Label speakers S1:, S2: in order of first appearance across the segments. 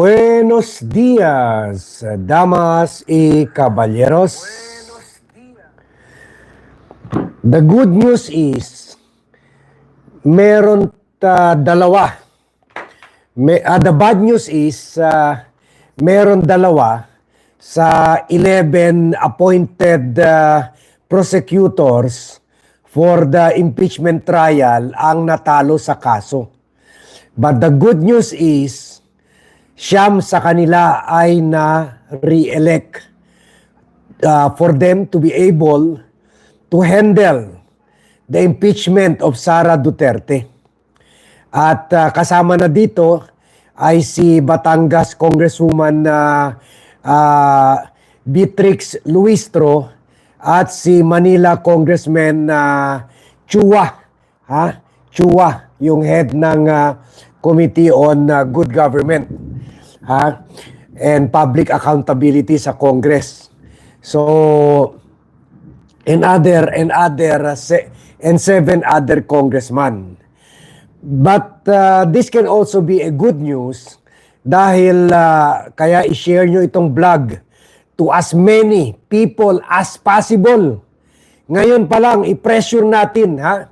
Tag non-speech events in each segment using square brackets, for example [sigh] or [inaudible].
S1: Buenos días, damas y caballeros. The good news is, meron ta dalawa. May, ah, the bad news is, ah, meron dalawa sa 11 appointed ah, prosecutors for the impeachment trial ang natalo sa kaso. But the good news is, siyam sa kanila ay na-re-elect uh, for them to be able to handle the impeachment of Sara Duterte. At uh, kasama na dito ay si Batangas Congresswoman na uh, Beatrix Luistro at si Manila Congressman na Chua, ha? Chua, yung head ng uh, Committee on uh, Good Government ha? and Public Accountability sa Congress. So, and other and other uh, and seven other congressmen. But uh, this can also be a good news dahil uh, kaya i-share nyo itong vlog to as many people as possible. Ngayon pa lang, i-pressure natin, ha?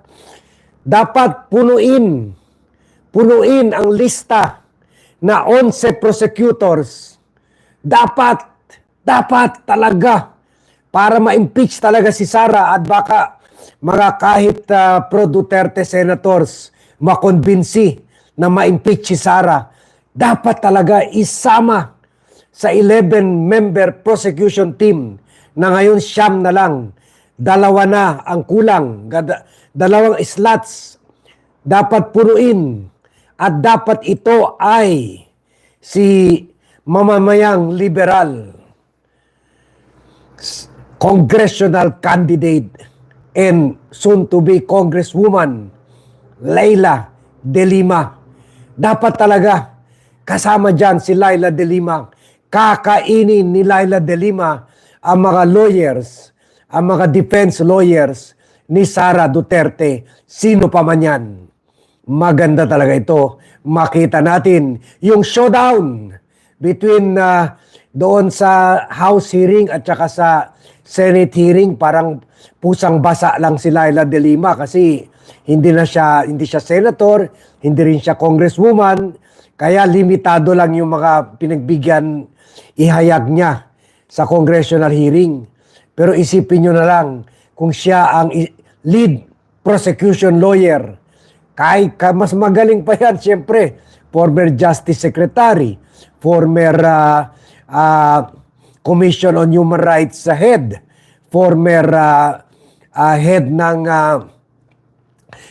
S1: Dapat punuin, punuin ang lista na 11 prosecutors. Dapat, dapat talaga para ma-impeach talaga si Sara at baka mga kahit uh, pro-Duterte senators makonbinsi na ma-impeach si Sara. Dapat talaga isama sa 11-member prosecution team na ngayon siyam na lang. Dalawa na ang kulang. Dalawang slots dapat puruin at dapat ito ay si mamamayang liberal congressional candidate and soon to be congresswoman Laila De Lima. Dapat talaga kasama dyan si Laila De Lima. Kakainin ni Laila De Lima ang mga lawyers, ang mga defense lawyers ni Sara Duterte. Sino pa man yan. Maganda talaga ito. Makita natin yung showdown between uh, doon sa House hearing at saka sa Senate hearing parang pusang basa lang si Laila De Lima kasi hindi na siya hindi siya senator, hindi rin siya congresswoman, kaya limitado lang yung mga pinagbigyan ihayag niya sa congressional hearing. Pero isipin nyo na lang kung siya ang lead prosecution lawyer, kahit ka, mas magaling pa yan, siyempre, former Justice Secretary, former uh, uh, Commission on Human Rights sa head, former uh, uh, head ng uh,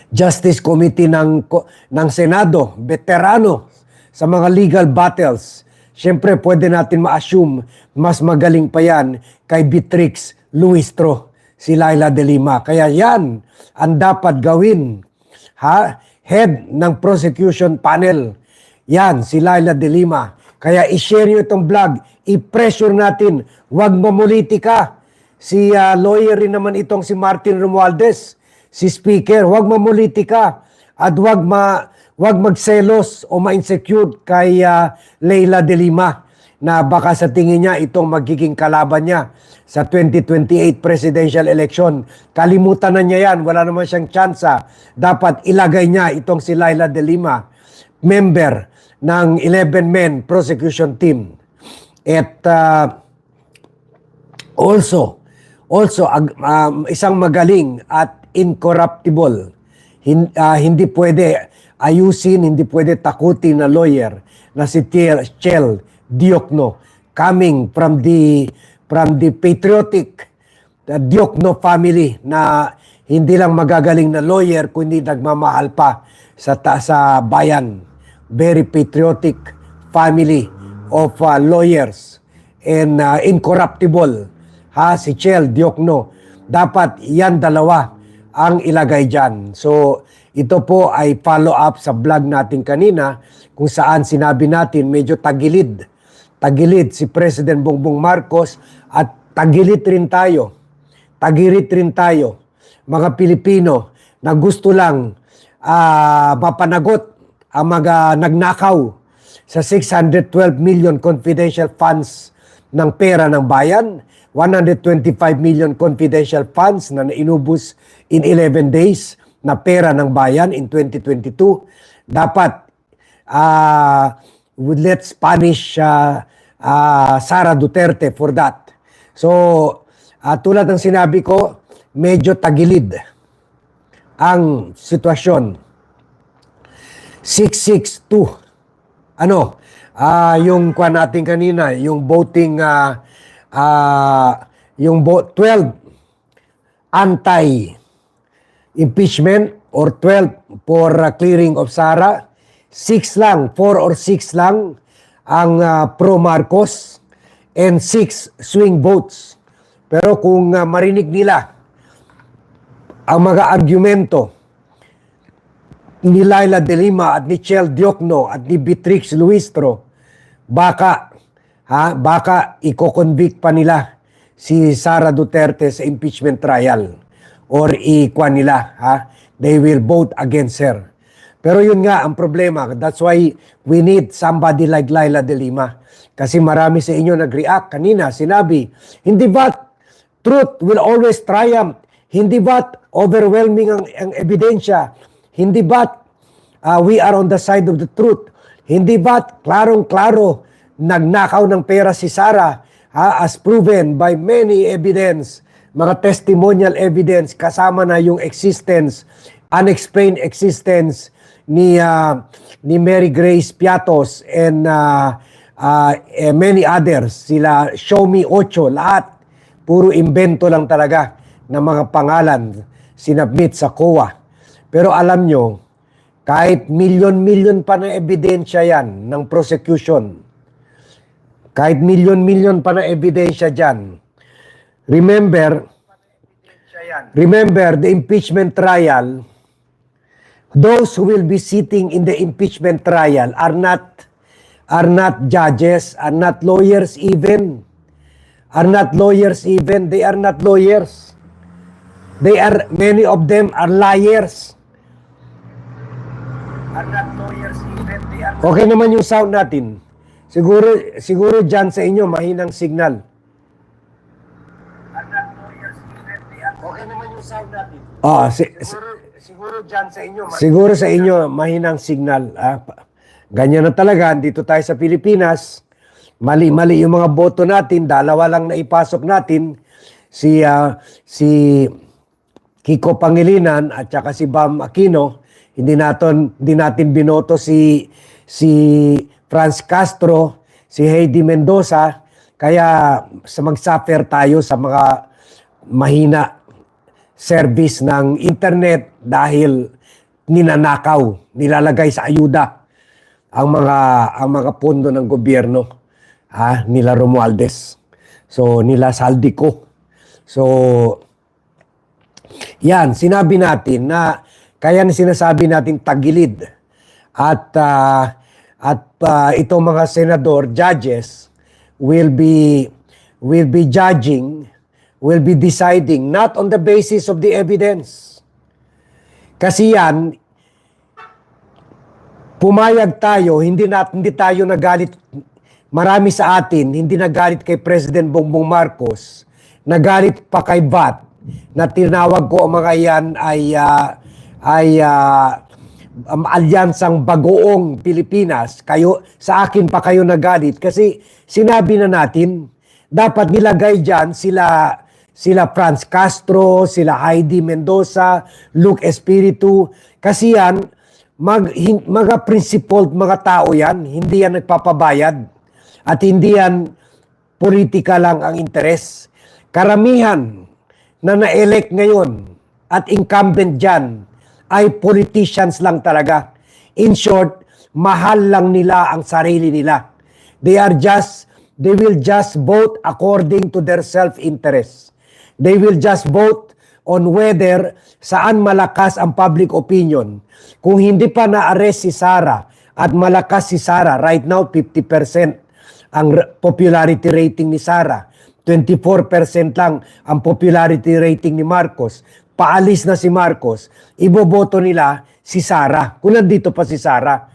S1: Justice Committee ng ng Senado, veterano sa mga legal battles. Siyempre, pwede natin ma-assume mas magaling pa yan kay Beatrix Luistro, si Laila de Lima. Kaya yan ang dapat gawin. Ha? Head ng prosecution panel. Yan, si Laila de Lima. Kaya i-share nyo itong vlog. I-pressure natin. Huwag mamulitika. Si ah, lawyer rin naman itong si Martin Romualdez, si speaker. Huwag mamulitika. At huwag, ma, huwag magselos o ma-insecure kay ah, Leila de Lima na baka sa tingin niya itong magiging kalaban niya sa 2028 presidential election. Kalimutan na niya yan. Wala naman siyang tsansa. Dapat ilagay niya itong si Laila de Lima, member ng 11-men prosecution team. At ah, also, also um, isang magaling at incorruptible. Hin- ah, hindi pwede ayusin, hindi pwede takutin na lawyer na si Chel Diokno coming from the from the patriotic the Diokno family na hindi lang magagaling na lawyer kundi nagmamahal pa sa ta- sa bayan. Very patriotic family of uh, lawyers and uh, incorruptible. Ha si Chel Diokno. Dapat yan dalawa ang ilagay dyan. So ito po ay follow up sa vlog natin kanina kung saan sinabi natin medyo tagilid tagilid si President Bongbong Marcos at tagilid rin tayo tagirit rin tayo mga Pilipino na gusto lang ah, mapanagot ang mga nagnakaw sa 612 million confidential funds ng pera ng bayan, 125 million confidential funds na inubos in 11 days na pera ng bayan in 2022. Dapat uh, let's punish uh, uh, Sara Duterte for that. So, uh, tulad ng sinabi ko, medyo tagilid ang sitwasyon. 662. Ano? Ah, yung kwa natin kanina, yung voting ah ah, yung vote 12 anti impeachment or 12 for ah, clearing of Sara. 6 lang, 4 or 6 lang ang ah, pro Marcos and 6 swing votes. Pero kung ah, marinig nila ang mga argumento ni Laila de Lima at ni Chel Diokno at ni Beatrix Luistro, baka ha, baka iko-convict pa nila si Sara Duterte sa impeachment trial or ikwa nila ha they will vote against her pero yun nga ang problema. That's why we need somebody like Laila de Lima. Kasi marami sa inyo nag-react. Kanina sinabi hindi ba truth will always triumph? Hindi ba overwhelming ang, ang ebidensya? Hindi ba uh, we are on the side of the truth? Hindi ba klarong-klaro nagnakaw ng pera si Sara ha, as proven by many evidence, mga testimonial evidence kasama na yung existence, unexplained existence ni uh, ni Mary Grace Piatos and uh, uh, eh, many others. Sila Show Me Ocho, lahat puro invento lang talaga ng mga pangalan sinabmit sa COA. Pero alam nyo, kahit milyon-milyon pa na ebidensya yan ng prosecution, kahit milyon-milyon pa na ebidensya dyan, remember, remember the impeachment trial, those who will be sitting in the impeachment trial are not are not judges, are not lawyers even, are not lawyers even, they are not lawyers. They are, many of them are liars. Are not lawyers even, they are Okay naman yung sound natin. Siguro, siguro dyan sa inyo, mahinang signal. Okay naman yung sound natin. Ah, si, siguro, siguro dyan sa inyo. Siguro sa inyo, mahinang signal. Ah, ganyan na talaga, dito tayo sa Pilipinas. Mali-mali yung mga boto natin, dalawa lang na ipasok natin. Si, ah, si Kiko Pangilinan at saka si Bam Aquino, hindi natin hindi natin binoto si si Franz Castro, si Heidi Mendoza, kaya sa mag-suffer tayo sa mga mahina service ng internet dahil ninanakaw, nilalagay sa ayuda ang mga ang mga pondo ng gobyerno ha nila Romualdez. So nila Saldico. So yan, sinabi natin na kaya na sinasabi natin tagilid at ah, at ah, itong mga senador judges will be will be judging will be deciding not on the basis of the evidence. Kasi yan pumayag tayo hindi nat hindi tayo nagalit. Marami sa atin hindi nagalit kay President Bongbong Marcos. Nagalit pa kay Bat na tinawag ko ang mga yan ay ah, ay ah, um, alyansang bagoong Pilipinas, kayo, sa akin pa kayo nagalit. Kasi sinabi na natin, dapat nilagay dyan sila, sila Franz Castro, sila Heidi Mendoza, Luke Espiritu, kasi yan, mag, hin, mga principled mga tao yan, hindi yan nagpapabayad at hindi yan politika lang ang interes. Karamihan na na-elect ngayon at incumbent dyan ay politicians lang talaga. In short, mahal lang nila ang sarili nila. They are just, they will just vote according to their self-interest. They will just vote on whether saan malakas ang public opinion. Kung hindi pa na-arrest si Sara at malakas si Sara, right now 50% ang popularity rating ni Sara. 24% lang ang popularity rating ni Marcos paalis na si Marcos, iboboto nila si Sara. Kung nandito pa si Sara.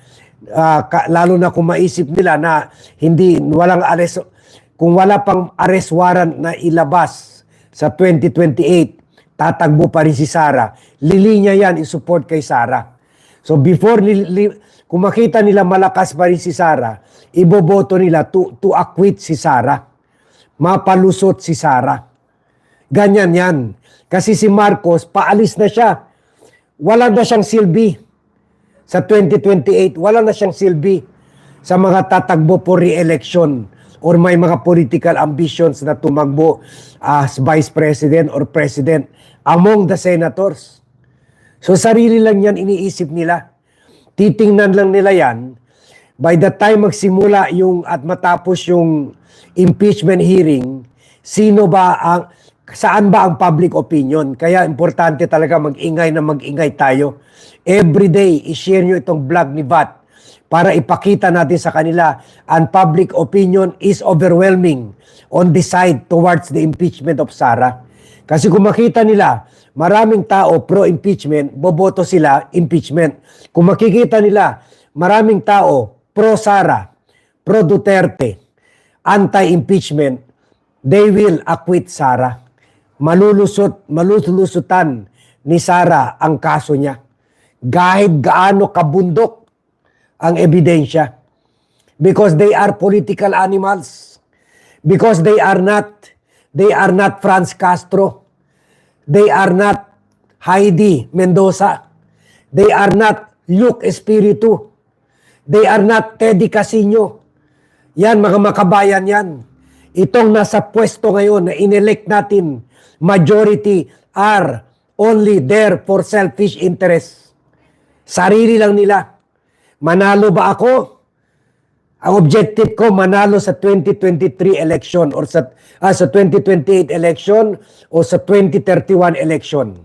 S1: ka- lalo na kung maisip nila na hindi walang arrest kung wala pang arrest warrant na ilabas sa 2028 tatagbo pa rin si Sara. Lilinya yan i-support kay Sara. So before li, li- kung makita nila malakas pa rin si Sara iboboto nila to, to acquit si Sara. Mapalusot si Sara. Ganyan yan. Kasi si Marcos paalis na siya. Wala na siyang silbi. Sa 2028, wala na siyang silbi sa mga tatagbo for re-election or may mga political ambitions na tumagbo as vice president or president among the senators. So sarili lang yan iniisip nila. Titingnan lang nila yan. By the time magsimula yung at matapos yung impeachment hearing, sino ba ang saan ba ang public opinion? Kaya importante talaga mag-ingay na mag-ingay tayo. Every day, i-share nyo itong vlog ni Vat para ipakita natin sa kanila ang public opinion is overwhelming on the side towards the impeachment of Sara. Kasi kung makita nila, maraming tao pro-impeachment, boboto sila impeachment. Kung makikita nila, maraming tao pro-Sara, pro-Duterte, anti-impeachment, they will acquit Sara. Malulusot, malulusutan ni Sara ang kaso niya. Kahit gaano kabundok ang ebidensya. Because they are political animals. Because they are not, they are not Franz Castro. They are not Heidi Mendoza. They are not Luke Espiritu. They are not Teddy Casino. Yan, mga makabayan yan. Itong nasa pwesto ngayon na inelect natin, majority are only there for selfish interest. Sarili lang nila. Manalo ba ako? Ang objective ko, manalo sa 2023 election or sa, ah, sa 2028 election o sa 2031 election.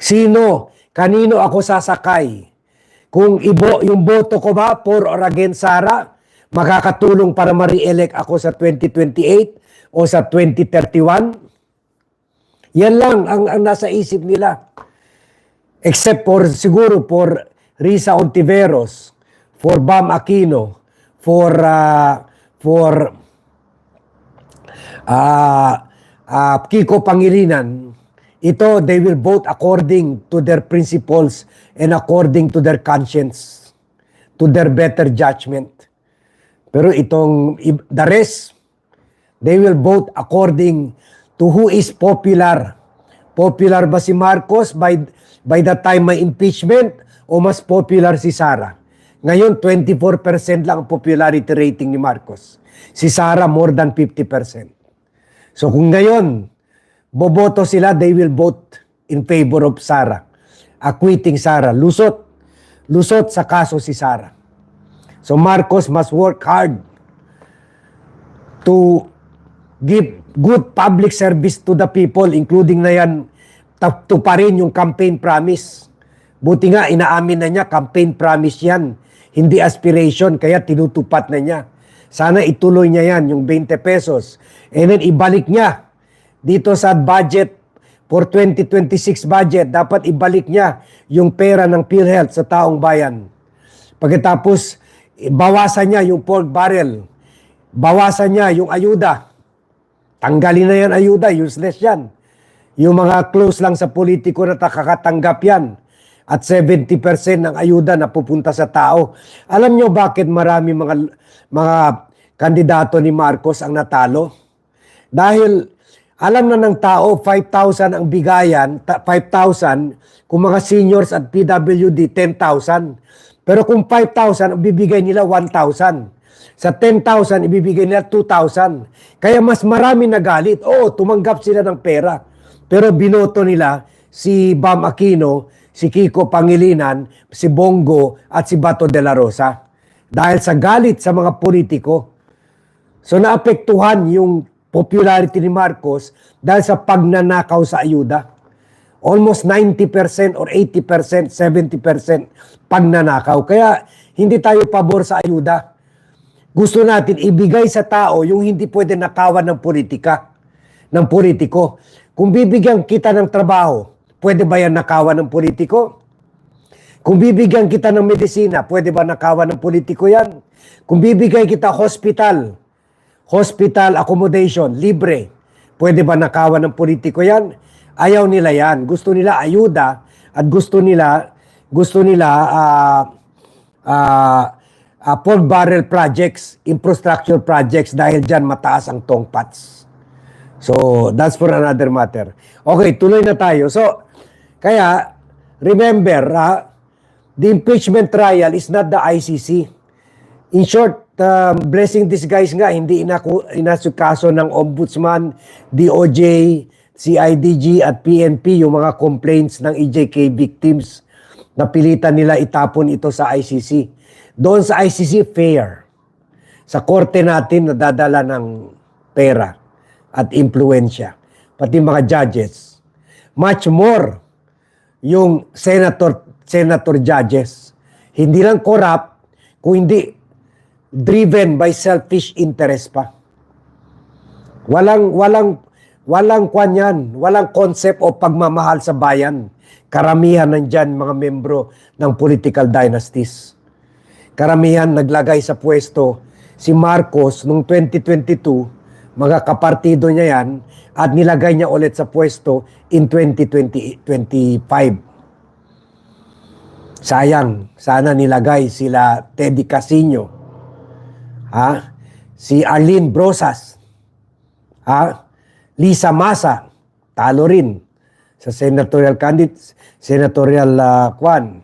S1: Sino? Kanino ako sasakay? Kung ibo yung boto ko ba for or against Sara, makakatulong para ma-re-elect ako sa 2028 o sa 2031? Yan lang ang, ang nasa isip nila. Except for siguro for Risa Ontiveros, for Bam Aquino, for uh, for uh, uh, Kiko Pangilinan, ito they will vote according to their principles and according to their conscience, to their better judgment. Pero itong the rest, they will vote according to who is popular. Popular ba si Marcos by by the time may impeachment o mas popular si Sara? Ngayon, 24% lang ang popularity rating ni Marcos. Si Sara, more than 50%. So kung ngayon, boboto sila, they will vote in favor of Sara. Acquitting Sara. Lusot. Lusot sa kaso si Sara. So Marcos must work hard to give good public service to the people, including na yan, ta- to pa rin yung campaign promise. Buti nga, inaamin na niya, campaign promise yan. Hindi aspiration, kaya tinutupad na niya. Sana ituloy niya yan, yung 20 pesos. And then ibalik niya dito sa budget for 2026 budget, dapat ibalik niya yung pera ng PhilHealth sa taong bayan. Pagkatapos, bawasan niya yung pork barrel. Bawasan niya yung ayuda. Tanggalin na yan ayuda, useless yan. Yung mga close lang sa politiko na nakakatanggap yan. At 70% ng ayuda na pupunta sa tao. Alam nyo bakit marami mga, mga kandidato ni Marcos ang natalo? Dahil alam na ng tao, 5,000 ang bigayan, ta- 5,000, kung mga seniors at PWD, 10,000. Pero kung 5,000, ang bibigay nila 1,000. Sa 10,000, ibibigay nila 2,000. Kaya mas marami nagalit. Oo, tumanggap sila ng pera. Pero binoto nila si Bam Aquino, si Kiko Pangilinan, si Bongo, at si Bato de la Rosa. Dahil sa galit sa mga politiko. So naapektuhan yung popularity ni Marcos dahil sa pagnanakaw sa ayuda. Almost 90% or 80%, 70% pagnanakaw. Kaya hindi tayo pabor sa ayuda. Gusto natin ibigay sa tao yung hindi pwede nakawan ng politika, ng politiko. Kung bibigyan kita ng trabaho, pwede ba yan nakawan ng politiko? Kung bibigyan kita ng medisina, pwede ba nakawan ng politiko yan? Kung bibigay kita hospital, hospital accommodation, libre, pwede ba nakawan ng politiko yan? Ayaw nila yan. Gusto nila ayuda at gusto nila gusto nila ah ah ah, pork barrel projects, infrastructure projects dahil dyan mataas ang tongpats. So, that's for another matter. Okay, tuloy na tayo. So, kaya, remember, ha, the impeachment trial is not the ICC. In short, um, blessing disguise nga, hindi inaku, inasukaso ng Ombudsman, DOJ, CIDG at PNP yung mga complaints ng EJK victims. Napilitan nila itapon ito sa ICC. Doon sa ICC, fair. Sa korte natin, nadadala ng pera at impluensya. Pati mga judges. Much more yung senator senator judges. Hindi lang corrupt, kung hindi driven by selfish interest pa. Walang walang walang kwan yan, walang concept o pagmamahal sa bayan. Karamihan nandyan mga membro ng political dynasties. Karamihan naglagay sa pwesto si Marcos noong 2022, mga kapartido niya yan, at nilagay niya ulit sa pwesto in 2020, 25. Sayang, sana nilagay sila Teddy Casino, ha? si Arlene Brosas, ha? Lisa Masa, talo rin sa senatorial candidate, senatorial uh, kwan,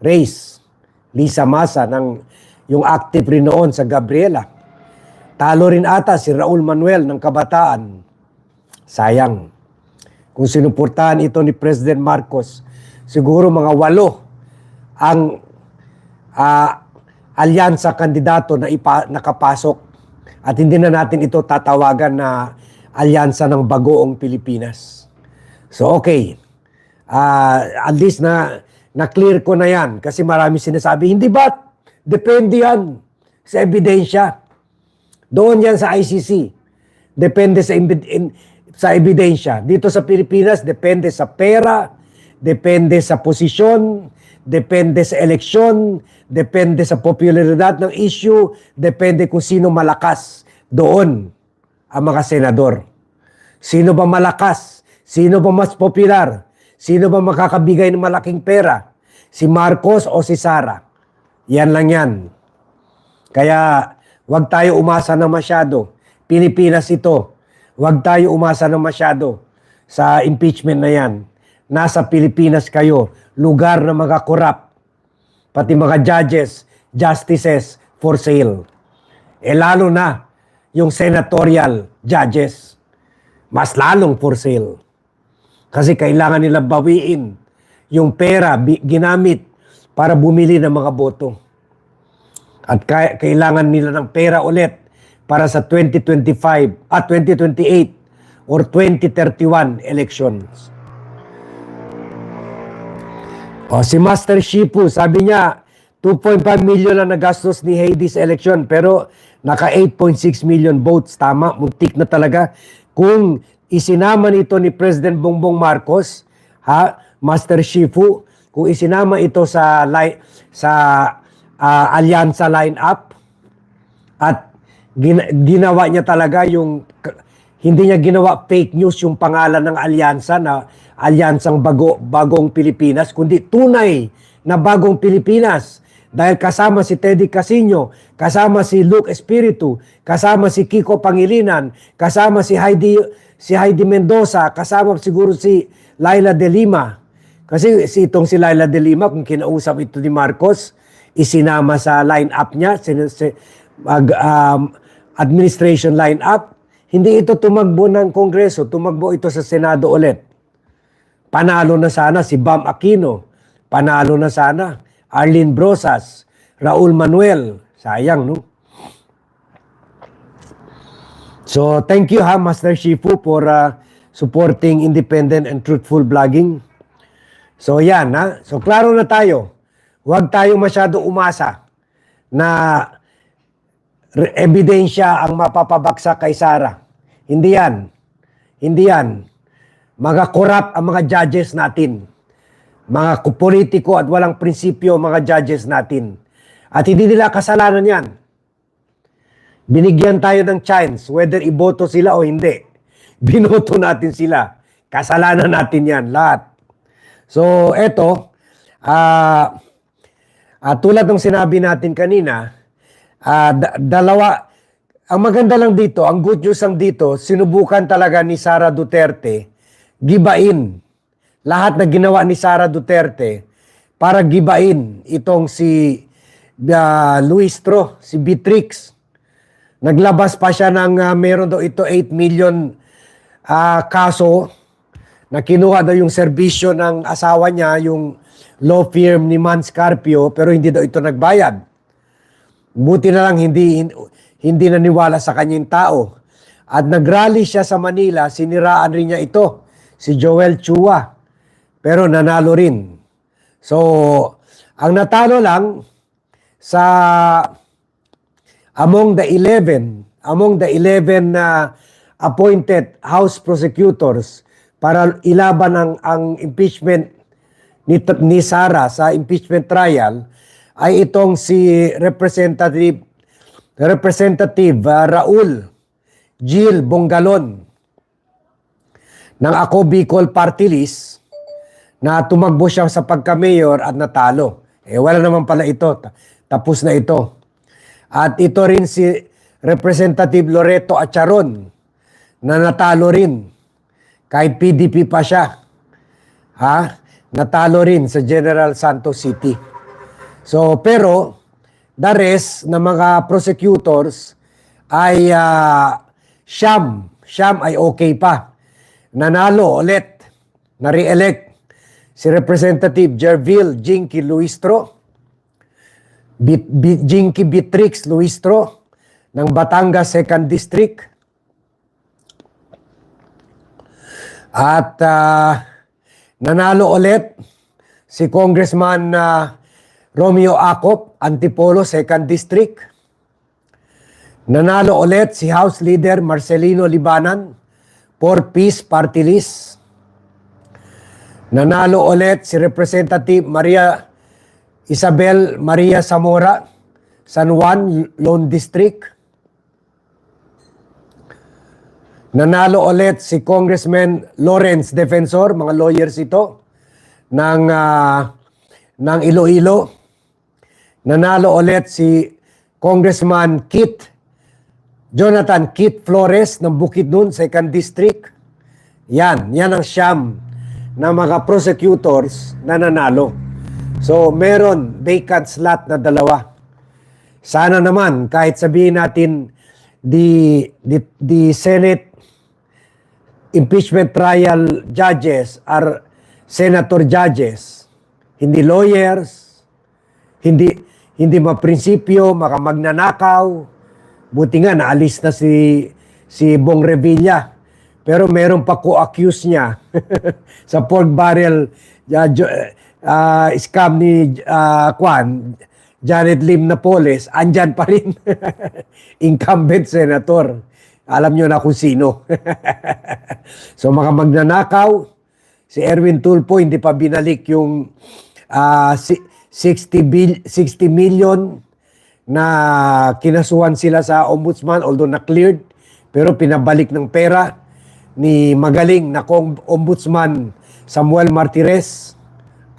S1: race. Lisa Masa, ng, yung active rin noon sa Gabriela. Talo rin ata si Raul Manuel ng Kabataan. Sayang. Kung sinuportahan ito ni President Marcos, siguro mga walo ang ah, alyansa kandidato na ipa, nakapasok at hindi na natin ito tatawagan na alyansa ng bagoong Pilipinas. So okay. Ah, at least na na-clear ko na yan kasi marami sinasabi, hindi ba? Depende yan sa ebidensya. Doon yan sa ICC. Depende sa, in- sa ebidensya. Dito sa Pilipinas, depende sa pera, depende sa posisyon, depende sa eleksyon, depende sa popularidad ng issue, depende kung sino malakas doon ang mga senador. Sino ba malakas? Sino ba mas popular? Sino ba makakabigay ng malaking pera? Si Marcos o si Sara? Yan lang yan. Kaya wag tayo umasa na masyado. Pilipinas ito. Wag tayo umasa na masyado sa impeachment na yan. Nasa Pilipinas kayo, lugar na mga korap, pati mga judges, justices for sale. E lalo na yung senatorial judges, mas lalong for sale. Kasi kailangan nila bawiin yung pera ginamit para bumili ng mga boto. At kailangan nila ng pera ulit para sa 2025 at 2028 or 2031 elections. O, si Master Shipu, sabi niya, 2.5 million lang nagastos ni Hades election pero naka 8.6 million votes. Tama, muntik na talaga. Kung isinama nito ni President Bongbong Marcos, ha, Master Shifu, kung isinama ito sa sa ah, alyansa lineup at gina- ginawa niya talaga yung hindi niya ginawa fake news yung pangalan ng alyansa na alyansang bago, bagong Pilipinas, kundi tunay na bagong Pilipinas. Dahil kasama si Teddy Casino, kasama si Luke Espiritu, kasama si Kiko Pangilinan, kasama si Heidi, si Heidi Mendoza, kasama siguro si Laila De Lima. Kasi si itong si Laila De Lima, kung kinausap ito ni Marcos, isinama sa line-up niya, sin- si- mag, um, administration line-up, hindi ito tumagbo ng Kongreso, tumagbo ito sa Senado ulit. Panalo na sana si Bam Aquino. Panalo na sana Arlene Brosas, Raul Manuel. Sayang, no? So, thank you ha, Master Shifu, for uh, supporting independent and truthful blogging. So, yan ha. So, klaro na tayo. Huwag tayo masyado umasa na ebidensya ang mapapabaksak kay Sara. Hindi yan. Hindi yan. Mga korap ang mga judges natin. mga politiko at walang prinsipyo mga judges natin. At hindi nila kasalanan yan. Binigyan tayo ng chance whether iboto sila o hindi. [laughs] Binoto natin sila. Kasalanan natin yan lahat. So, eto, ah ah, tulad ng sinabi natin kanina, ah, da- dalawa, ang maganda lang dito, ang good news lang dito, sinubukan talaga ni Sara Duterte gibain lahat na ginawa ni Sara Duterte para gibain itong si ah, Luis Tro, si Beatrix. Naglabas pa siya ng ah, meron daw ito 8 million ah, kaso na kinuha daw yung serbisyo ng asawa niya, yung law firm ni Man Scarpio, pero hindi daw ito nagbayad. Buti na lang hindi hindi naniwala sa kanyang tao. At nagrally siya sa Manila, siniraan rin niya ito, si Joel Chua. Pero nanalo rin. So, ang natalo lang sa among the 11, among the 11 na appointed House prosecutors para ilaban ang, ang impeachment ni, ni Sara sa impeachment trial ay itong si Representative Representative ah, Raul Gil Bongalon ng Ako Bicol Party List na tumakbo siya sa pagka-mayor at natalo. Eh wala naman pala ito. Ta- Tapos na ito. At ito rin si Representative Loreto Acharon na natalo rin. Kahit PDP pa siya. Ha? Natalo rin sa General Santos City. So, pero, the rest na mga prosecutors ay ah, siyam. Siyam ay okay pa. Nanalo ulit, na-re-elect si Representative Jerville Jinky Luistro, Bit, Jinky Beatrix Luistro ng Batangas 2nd District. At ah, nanalo ulit si Congressman ah, Romeo Acop, Antipolo 2nd District. Nanalo ulit si House Leader Marcelino Libanan for Peace Party List. Nanalo ulit si Representative Maria Isabel Maria Zamora, San Juan, Lone District. Nanalo ulit si Congressman Lawrence Defensor, mga lawyers ito, ng, ah, ng Iloilo. Nanalo ulit si Congressman Kit Jonathan Kit Flores ng Bukidnon, 2nd District. Yan, yan ang siyam na mga prosecutors na nanalo. So, meron vacant slot na dalawa. Sana naman, kahit sabihin natin the, the, the Senate impeachment trial judges are senator judges, hindi lawyers, hindi hindi maprinsipyo, maka magnanakaw. Buti nga naalis na si si Bong Revilla. Pero meron pa co-accuse niya [laughs] sa pork barrel uh, uh, scam ni uh, Kwan, Janet Lim Napoles, andyan pa rin. [laughs] Incumbent senator. Alam nyo na kung sino. [laughs] so mga magnanakaw, si Erwin Tulfo hindi pa binalik yung ah, si- 60, bil- 60 million na kinasuhan sila sa ombudsman although na-cleared pero pinabalik ng pera ni magaling na ombudsman Samuel Martires.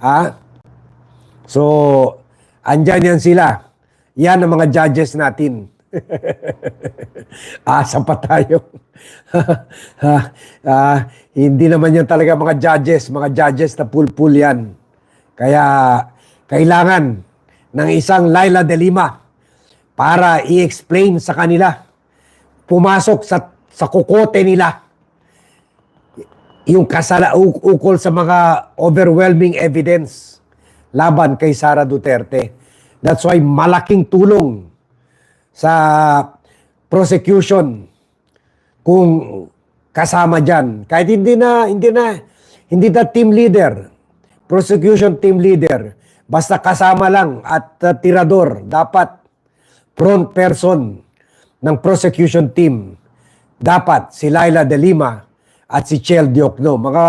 S1: Ah? So, andyan yan sila. Yan ang mga judges natin. [laughs] Asa pa tayo. [laughs] Ah, ah, hindi naman yan talaga mga judges. Mga judges na pulpul yan. Kaya kailangan ng isang Laila de Lima para i-explain sa kanila. Pumasok sa, sa kukote nila yung kasala ukol sa mga overwhelming evidence laban kay Sara Duterte. That's why malaking tulong sa prosecution kung kasama diyan. Kahit hindi na hindi na hindi na team leader, prosecution team leader, basta kasama lang at uh, tirador, dapat front person ng prosecution team. Dapat si Laila de Lima at si Chel Diokno. Mga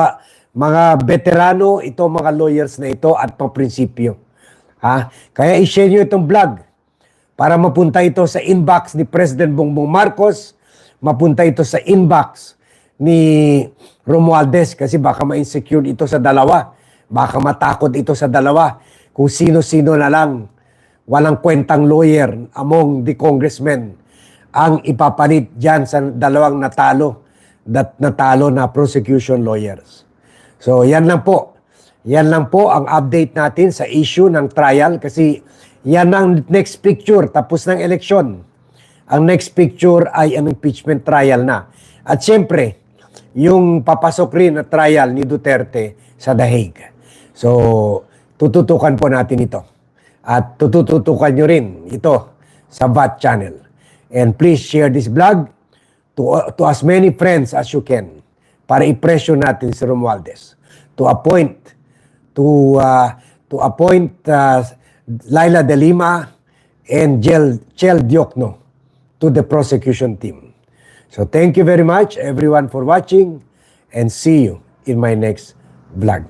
S1: mga veterano, ito mga lawyers na ito at mga prinsipyo. Ha? Kaya i-share nyo itong vlog para mapunta ito sa inbox ni President Bongbong Marcos, mapunta ito sa inbox ni Romualdez kasi baka ma-insecure ito sa dalawa. Baka matakot ito sa dalawa kung sino-sino na lang walang kwentang lawyer among the congressmen ang ipapalit dyan sa dalawang natalo that natalo na prosecution lawyers. So yan lang po. Yan lang po ang update natin sa issue ng trial kasi yan ang next picture tapos ng eleksyon. Ang next picture ay ang impeachment trial na. At siyempre, yung papasok rin na trial ni Duterte sa The Hague. So, tututukan po natin ito. At tututukan nyo rin ito sa VAT channel. And please share this vlog to, to as many friends as you can para i-pressure natin si Romualdez to appoint to uh, to appoint uh, Laila De Lima and Jel, Chel Diokno to the prosecution team. So thank you very much everyone for watching and see you in my next vlog.